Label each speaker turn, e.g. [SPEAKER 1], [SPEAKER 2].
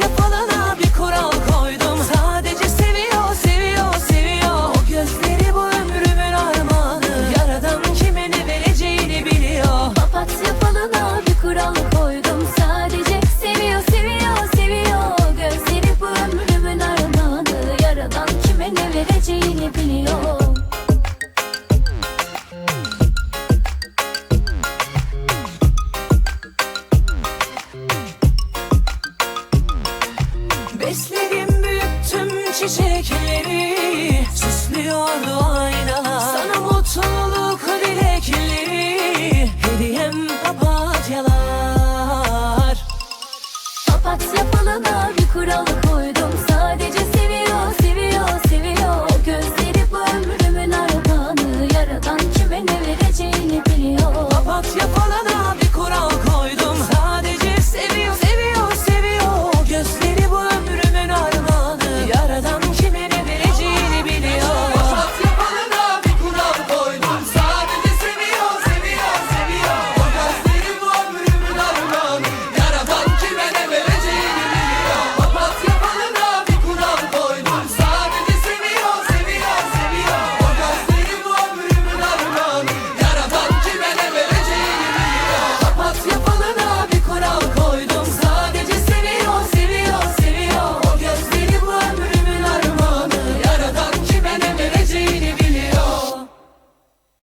[SPEAKER 1] Yapılanı çiçekleri süslüyordu.